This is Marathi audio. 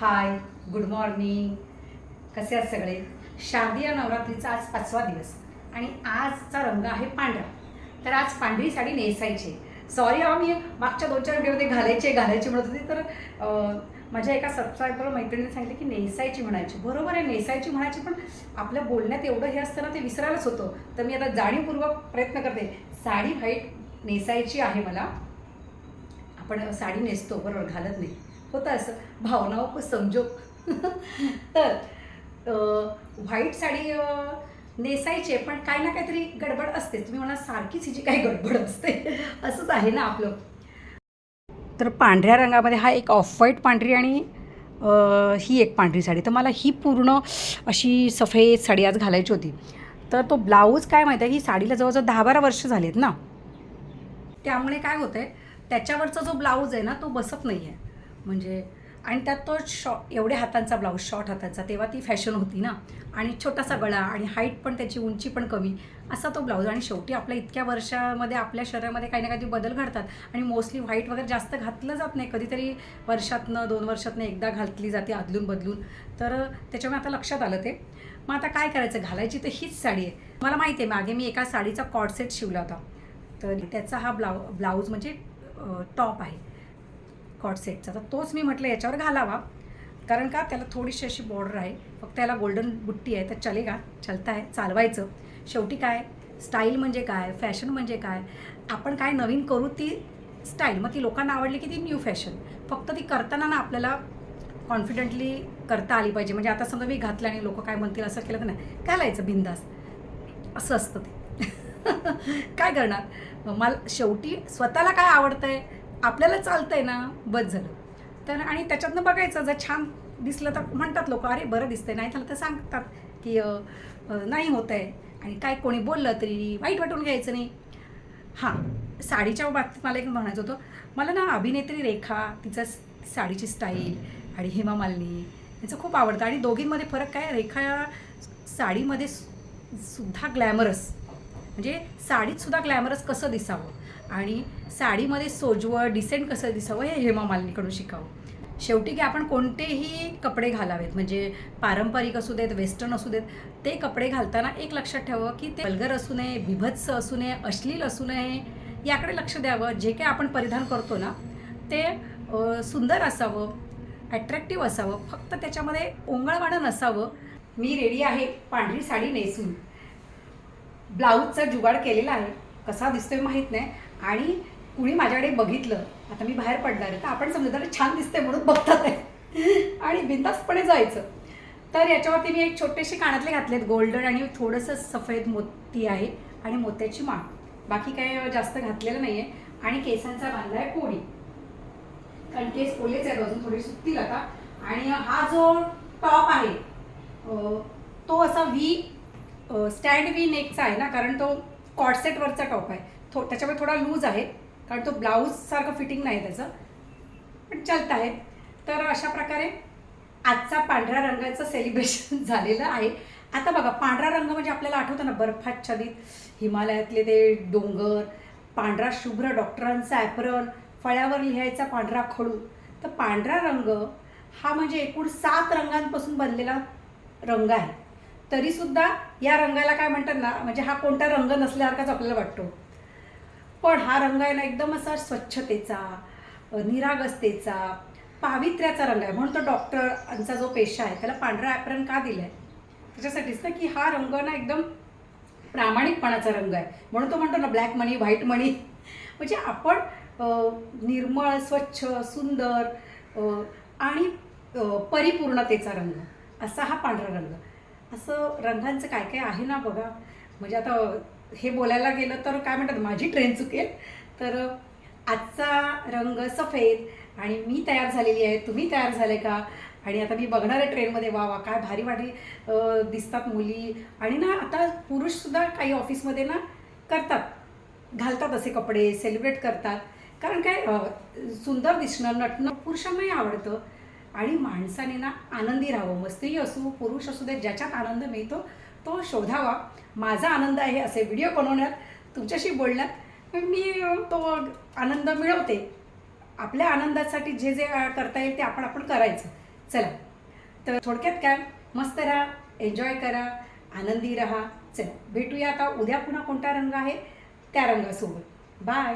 हाय गुड मॉर्निंग कसे आहेत सगळे? शारदीय नवरात्रीचा आज पाचवा दिवस आणि आजचा रंग आहे पांढरा. तर आज पांढरी साडी नेसायची. सॉरी अहो मी मागच्या दोन चार व्हिडिओमध्ये घालायचे घालायचे म्हणत होती तर माझ्या एका सबस्क्रायबर मैत्रिणीने सांगितलं की नेसायची म्हणायची. बरोबर आहे नेसायची म्हणायची पण आपल्या बोलण्यात एवढं हे असतं ना ते विसरायलाच होतं. तर मी आता जाणीवपूर्वक प्रयत्न करते. साडी व्हाईट नेसायची आहे मला. आपण साडी नेसतो बरोबर घालत नाही. होतं असं. भावना व समजो. तर व्हाईट साडी नेसायचे नेसायची आहे पण काही ना काहीतरी गडबड असते. तुम्ही म्हणा सारखीच हिची काही गडबड असते. असंच आहे ना आपलं. तर पांढऱ्या रंगामध्ये हा एक ऑफ व्हाईट पांढरी आणि ही एक पांढरी साडी. तर मला ही पूर्ण अशी सफेद साडी आज घालायची होती. तर तो ब्लाऊज काय माहिती आहे? ही साडीला जवळजवळ दहा बारा वर्ष झालीत ना. त्यामुळे काय होतं आहे त्याच्यावरचा जो ब्लाऊज आहे ना तो बसत नाही आहे म्हणजे आणि त्यात तो शॉ एवढ्या हातांचा ब्लाऊज शॉर्ट हातांचा तेव्हा ती फॅशन होती ना. आणि छोटासा गळा आणि हाईट पण त्याची उंची पण कमी असा तो ब्लाऊज. आणि शेवटी आपल्या इतक्या वर्षामध्ये आपल्या शरीरामध्ये काही ना काही बदल घडतात. आणि मोस्टली व्हाईट वगैरे जास्त घातलं जात नाही. कधीतरी वर्षातनं दोन वर्षातनं एकदा घातली जाते अदलून बदलून. तर त्याच्यामुळे आता लक्षात आलं ते. मग आता काय करायचं? घालायची तर हीच साडी आहे. मला माहिती आहे मागे मी एका साडीचा कॉडसेट शिवला होता. तर त्याचा हा ब्लाउ ब्लाऊज म्हणजे टॉप आहे. कॉट सेटचा. तर तोच मी म्हटलं याच्यावर घालावा. कारण का? त्याला थोडीशी अशी बॉर्डर आहे. फक्त त्याला गोल्डन बुट्टी आहे. तर चलेगा चलता आहे चालवायचं. शेवटी काय? स्टाईल म्हणजे काय? फॅशन म्हणजे काय? आपण काय नवीन करू ती स्टाईल मग ती लोकांना आवडली की ती न्यू फॅशन फक्त ती करताना ना आपल्याला कॉन्फिडेंटली करता आली पाहिजे. म्हणजे आता समजा मी घातलं आणि लोक काय म्हणतील असं केलं तर नाही घालायचं बिंदास. असं असतं ते. काय करणार? मला शेवटी स्वतःला काय आवडतं आहे आपल्याला चालतंय ना बस झालं. तर आणि त्याच्यातनं बघायचं जर छान दिसलं तर म्हणतात लोक अरे बरं दिसतंय. नाही झालं तर सांगतात की नाही होत आहे आणि काय कोणी बोललं तरी वाईट वाटून घ्यायचं नाही. हां साडीच्या बाबतीत मला एक म्हणायचं होतं मला ना अभिनेत्री रेखा तिचं साडीची स्टाईल आणि हेमा मालिनी याचं खूप आवडतं आणि दोघींमध्ये फरक काय रेखा या साडीमध्ये सु- सुद्धा ग्लॅमरस. म्हणजे साडीतसुद्धा ग्लॅमरस कसं दिसावं? आणि साडीमध्ये सोजवं डिसेंट कसं दिसावं हे हेमा मालिनीकडून शिकावं. शेवटी की आपण कोणतेही कपडे घालावेत म्हणजे पारंपरिक असू देत वेस्टर्न असू देत ते कपडे घालताना एक लक्षात ठेवावं की ते बलगर असू नये बिभत्स असू नये अश्लील असू नये याकडे लक्ष द्यावं. जे काही आपण परिधान करतो ना ते सुंदर असावं ॲट्रॅक्टिव्ह असावं. फक्त त्याच्यामध्ये ओंगळवाणं नसावं. मी रेडी आहे पांढरी साडी नेसून. ब्लाऊजचा जुगाड केलेला आहे. कसा दिसतोय माहीत नाही. आणि कुणी माझ्याकडे बघितलं आता मी बाहेर पडणार आहे तर आपण समजा छान दिसते म्हणून बघतात. आहे आणि बिंदासपणे जायचं. तर याच्यावरती मी एक छोटेसे कानातले घातलेत गोल्डन आणि थोडंसं सफेद मोती आहे आणि मोत्याची माळ. बाकी काय जास्त घातलेलं नाही आहे आणि केसांचा बांधला आहे कोणी. कारण केस ओलेच आहेत अजून थोडी सुटतील आता. आणि हा जो टॉप आहे तो असा व्ही स्टँड व्ही नेकचा आहे ना कारण तो कॉडसेटवरचा टॉप आहे. थो त्याच्यामुळे थोडा लूज आहे कारण तो ब्लाऊजसारखं फिटिंग नाही त्याचं. पण चालत आहे. तर अशा प्रकारे आजचा पांढऱ्या रंगाचं सेलिब्रेशन झालेलं आहे. आता बघा पांढरा रंग म्हणजे आपल्याला आठवतं ना बर्फाच्छादित हिमालयातले ते डोंगर पांढरा शुभ्र डॉक्टरांचा ॲप्रन फळ्यावर लिहायचा पांढरा खडू. तर पांढरा रंग हा म्हणजे एकूण सात रंगांपासून बनलेला रंग आहे. तरीसुद्धा या रंगाला काय म्हणतात ना म्हणजे हा कोणता रंग नसल्यासारखाच आपल्याला वाटतो. पण हा रंग आहे ना एकदम असा स्वच्छतेचा निरागसतेचा पावित्र्याचा रंग आहे. म्हणून तो डॉक्टरांचा जो पेशा आहे त्याला पांढरा ॲप्रन का दिला आहे त्याच्यासाठीच ना की हा रंग ना एकदम प्रामाणिकपणाचा रंग आहे. म्हणून तो म्हणतो ना ब्लॅक मनी व्हाईट मनी म्हणजे आपण निर्मळ स्वच्छ सुंदर आणि परिपूर्णतेचा रंग. असा हा पांढरा रंग. असं रंगांचं काय काय आहे ना बघा. म्हणजे आता हे बोलायला गेलं तर काय म्हणतात माझी ट्रेन चुकेल. तर आजचा रंग सफेद आणि मी तयार झालेली आहे. तुम्ही तयार झाले का? आणि आता मी बघणार आहे ट्रेनमध्ये वा वा काय भारी भारी दिसतात मुली. आणि ना आता पुरुषसुद्धा काही ऑफिसमध्ये ना करतात. घालतात असे कपडे सेलिब्रेट करतात. कारण काय सुंदर दिसणं नटणं पुरुषांनाही आवडतं. आणि माणसाने ना आनंदी राहावं. मग स्त्री असू पुरुष असू दे ज्याच्यात आनंद मिळतो तो शोधावा. माझा आनंद आहे असे व्हिडिओ बनवण्यात तुमच्याशी बोलण्यात मी तो आनंद मिळवते. आपल्या आनंदासाठी जे जे करता येईल ते आपण आपण करायचं. चला. तर थोडक्यात काय? मस्त राहा एन्जॉय करा आनंदी राहा. चला. भेटूया आता. उद्या पुन्हा कोणता रंग आहे? त्या रंगासोबत. बाय